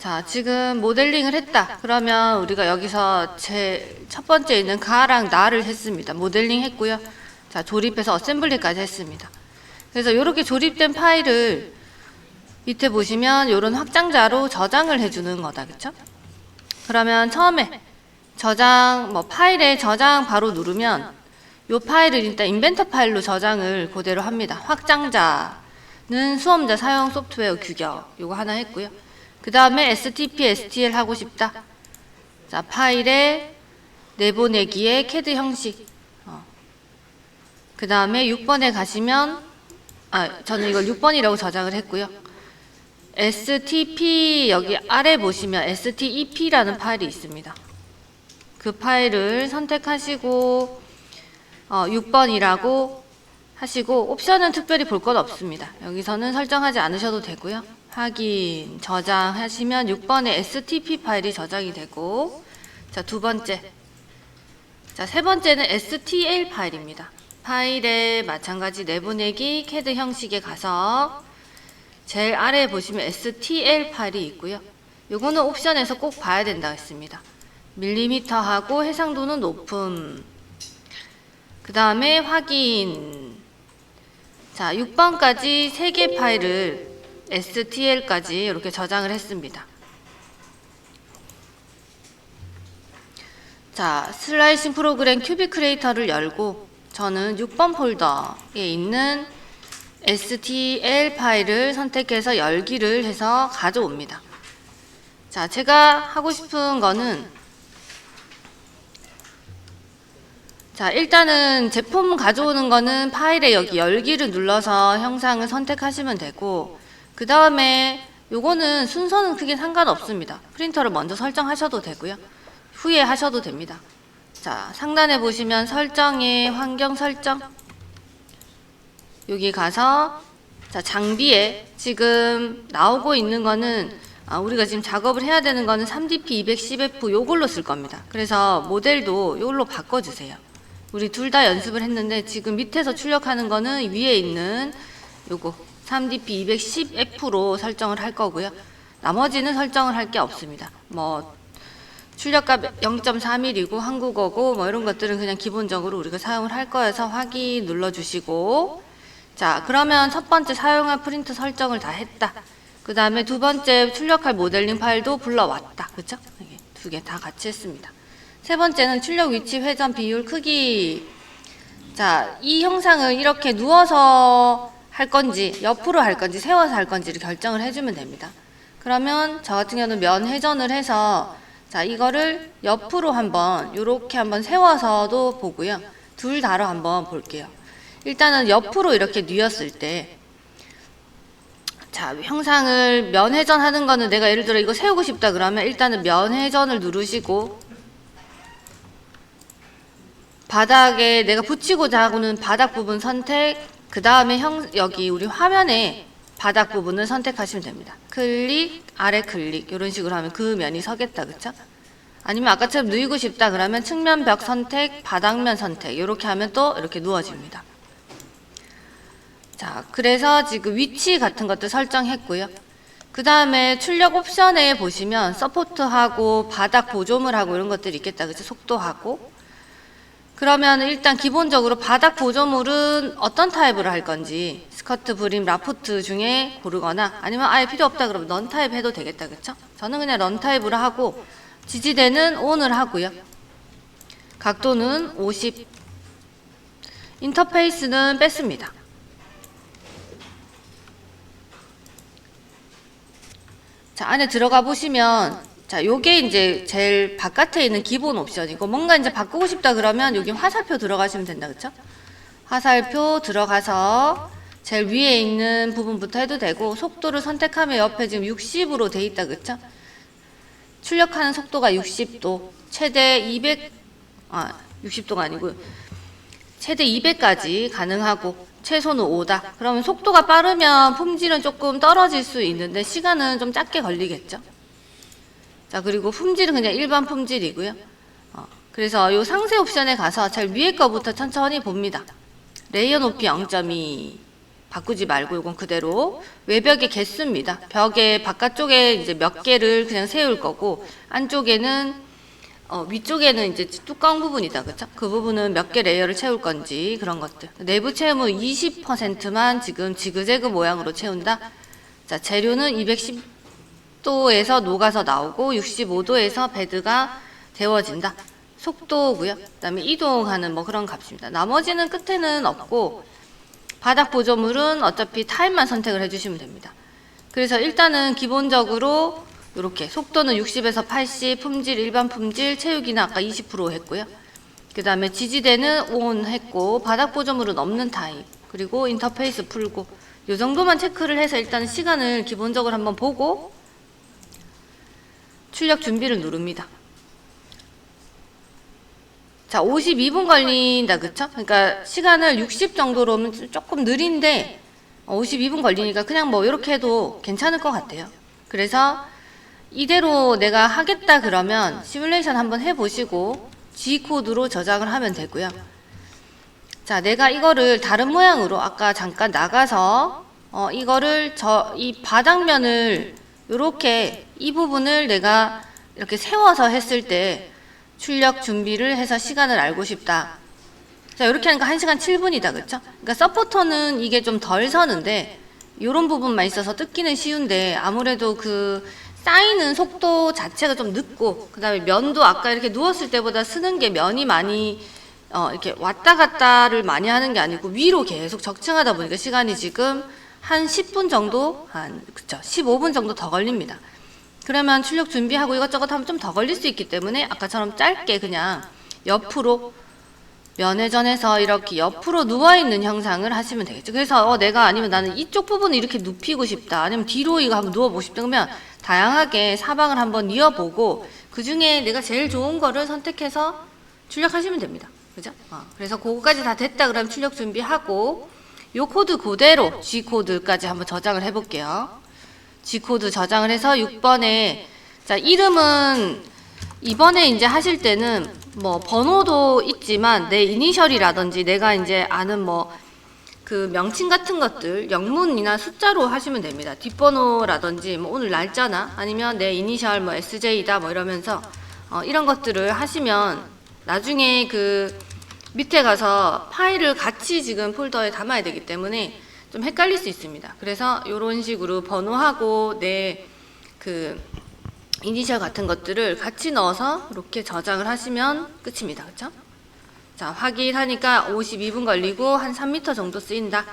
자, 지금 모델링을 했다. 그러면 우리가 여기서 제 첫 번째 있는 가랑 나를 했습니다. 모델링 했고요. 자, 조립해서 어셈블리까지 했습니다. 그래서 이렇게 조립된 파일을 밑에 보시면 이런 확장자로 저장을 해주는 거다. 그쵸? 그러면 처음에 저장, 뭐 파일에 저장 바로 누르면 이 파일을 일단 인벤터 파일로 저장을 그대로 합니다. 확장자는 수험자 사용 소프트웨어 규격 요거 하나 했고요. 그 다음에 STP, STL 하고 싶다. 자 파일에 내보내기의 CAD 형식. 어. 그 다음에 6번에 가시면 아 저는 이걸 6번이라고 저장을 했고요. STP 여기 아래 보시면 STEP라는 파일이 있습니다. 그 파일을 선택하시고 어, 6번이라고 하시고 옵션은 특별히 볼건 없습니다. 여기서는 설정하지 않으셔도 되고요. 확인, 저장하시면 6번에 STP 파일이 저장이 되고 자, 두 번째. 자, 세 번째는 STL 파일입니다. 파일에 마찬가지 내보내기 CAD 형식에 가서 제일 아래에 보시면 STL 파일이 있고요. 요거는 옵션에서 꼭 봐야 된다 했습니다. 밀리미터하고 해상도는 높음. 그 다음에 확인. 자, 6번까지 3개 파일을 STL까지 이렇게 저장을 했습니다. 자, 슬라이싱 프로그램 큐빅 크리에이터를 열고 저는 6번 폴더에 있는 STL 파일을 선택해서 열기를 해서 가져옵니다. 자, 제가 하고 싶은 거는 자, 일단은 제품 가져오는 거는 파일에 여기 열기를 눌러서 형상을 선택하시면 되고 그 다음에 요거는 순서는 크게 상관없습니다. 프린터를 먼저 설정하셔도 되고요. 후에 하셔도 됩니다. 자, 상단에 보시면 설정에 환경 설정 여기 가서 자, 장비에 지금 나오고 있는 거는 아, 우리가 지금 작업을 해야 되는 거는 3DP 210F 요걸로 쓸 겁니다. 그래서 모델도 요걸로 바꿔주세요. 우리 둘 다 연습을 했는데 지금 밑에서 출력하는 거는 위에 있는 요거 3DP 210F로 설정을 할 거고요. 나머지는 설정을 할 게 없습니다. 뭐 출력값 0.3mm이고 한국어고 뭐 이런 것들은 그냥 기본적으로 우리가 사용을 할 거여서 확인 눌러주시고 자 그러면 첫 번째 사용할 프린트 설정을 다 했다. 그 다음에 두 번째 출력할 모델링 파일도 불러왔다. 그쵸? 두 개 다 같이 했습니다. 세 번째는 출력 위치, 회전, 비율, 크기. 자, 이 형상을 이렇게 누워서 할 건지, 옆으로 할 건지, 세워서 할 건지를 결정을 해주면 됩니다. 그러면 저 같은 경우는 면 회전을 해서 자, 이거를 옆으로 한번, 요렇게 한번 세워서도 보고요. 둘 다로 한번 볼게요. 일단은 옆으로 이렇게 뉘었을 때, 자, 형상을 면회전 하는 거는 내가 예를 들어 이거 세우고 싶다 그러면 일단은 면회전을 누르시고 바닥에 내가 붙이고자 하고는 바닥 부분 선택, 그 다음에 형, 여기 우리 화면에 바닥 부분을 선택하시면 됩니다. 클릭, 아래 클릭, 이런 식으로 하면 그 면이 서겠다, 그쵸? 아니면 아까처럼 누이고 싶다 그러면 측면 벽 선택, 바닥면 선택, 이렇게 하면 또 이렇게 누워집니다. 자, 그래서 지금 위치 같은 것도 설정했고요. 그 다음에 출력 옵션에 보시면 서포트하고 바닥 보조물하고 이런 것들이 있겠다. 그죠? 속도하고. 그러면 일단 기본적으로 바닥 보조물은 어떤 타입으로 할 건지 스커트, 브림, 라프트 중에 고르거나 아니면 아예 필요 없다 그러면 넌 타입 해도 되겠다. 그쵸? 저는 그냥 런 타입으로 하고 지지대는 ON을 하고요. 각도는 50. 인터페이스는 뺐습니다. 자, 안에 들어가 보시면 자, 요게 이제 제일 바깥에 있는 기본 옵션이고 뭔가 이제 바꾸고 싶다 그러면 여기 화살표 들어가시면 된다. 그쵸? 화살표 들어가서 제일 위에 있는 부분부터 해도 되고 속도를 선택하면 옆에 지금 60으로 돼 있다. 그쵸? 출력하는 속도가 60도, 최대 200 아, 60도가 아니고 최대 200까지 가능하고 최소는 5다. 그러면 속도가 빠르면 품질은 조금 떨어질 수 있는데 시간은 좀 짧게 걸리겠죠. 자 그리고 품질은 그냥 일반 품질이고요. 어, 그래서 요 상세 옵션에 가서 제일 위에 거부터 천천히 봅니다. 레이어 높이 0.2 바꾸지 말고 이건 그대로 외벽의 개수입니다. 벽의 바깥쪽에 이제 몇 개를 그냥 세울 거고 안쪽에는 어, 위쪽에는 이제 뚜껑 부분이다, 그쵸? 그 부분은 몇 개 레이어를 채울 건지 그런 것들. 내부 채움은 20%만 지금 지그재그 모양으로 채운다. 자, 재료는 210 도에서 녹아서 나오고 65도에서 베드가 데워진다. 속도고요. 그다음에 이동하는 뭐 그런 값입니다. 나머지는 끝에는 없고 바닥 보조물은 어차피 타입만 선택을 해주시면 됩니다. 그래서 일단은 기본적으로 이렇게 속도는 60에서 80, 품질 일반 품질, 채우기는 아까 20% 했고요. 그 다음에 지지대는 ON 했고 바닥 보조물은 없는 타입 그리고 인터페이스 풀고 이 정도만 체크를 해서 일단 시간을 기본적으로 한번 보고 출력 준비를 누릅니다. 자, 52분 걸린다, 그쵸? 그러니까 시간을 60 정도로 하면 조금 느린데 52분 걸리니까 그냥 뭐 이렇게 해도 괜찮을 것 같아요. 그래서 이대로 내가 하겠다 그러면 시뮬레이션 한번 해보시고 G 코드로 저장을 하면 되고요. 자, 내가 이거를 다른 모양으로 아까 잠깐 나가서 어, 이거를 저 이 바닥면을 이렇게 이 부분을 내가 이렇게 세워서 했을 때 출력 준비를 해서 시간을 알고 싶다. 자, 이렇게 하니까 1시간 7분이다. 그쵸? 그러니까 서포터는 이게 좀 덜 서는데 이런 부분만 있어서 뜯기는 쉬운데 아무래도 그 쌓이는 속도 자체가 좀 늦고 그다음에 면도 아까 이렇게 누웠을 때보다 쓰는 게 면이 많이 어, 이렇게 왔다 갔다를 많이 하는 게 아니고 위로 계속 적층하다 보니까 시간이 지금 한 10분 정도 한 그쵸 15분 정도 더 걸립니다. 그러면 출력 준비하고 이것저것 하면 좀 더 걸릴 수 있기 때문에 아까처럼 짧게 그냥 옆으로 면회전에서 이렇게 옆으로 누워 있는 형상을 하시면 되겠죠. 그래서 어, 내가 아니면 나는 이쪽 부분을 이렇게 눕히고 싶다. 아니면 뒤로 이거 한번 누워 보고 싶다. 그러면 다양하게 사방을 한번 이어보고 그 중에 내가 제일 좋은 거를 선택해서 출력하시면 됩니다. 그죠? 어, 그래서 그거까지 다 됐다 그러면 출력 준비하고 요 코드 그대로 G 코드까지 한번 저장을 해볼게요. G 코드 저장을 해서 6번에 자 이름은 이번에 이제 하실 때는 뭐 번호도 있지만 내 이니셜이라든지 내가 이제 아는 뭐 그 명칭 같은 것들 영문이나 숫자로 하시면 됩니다. 뒷번호라든지 뭐 오늘 날짜나 아니면 내 이니셜 뭐 SJ다 뭐 이러면서 어, 이런 것들을 하시면 나중에 그 밑에 가서 파일을 같이 지금 폴더에 담아야 되기 때문에 좀 헷갈릴 수 있습니다. 그래서 이런 식으로 번호하고 내 그 이니셜 같은 것들을 같이 넣어서 이렇게 저장을 하시면 끝입니다. 그렇죠? 자, 확인하니까 52분 걸리고 한 3m 정도 쓰인다.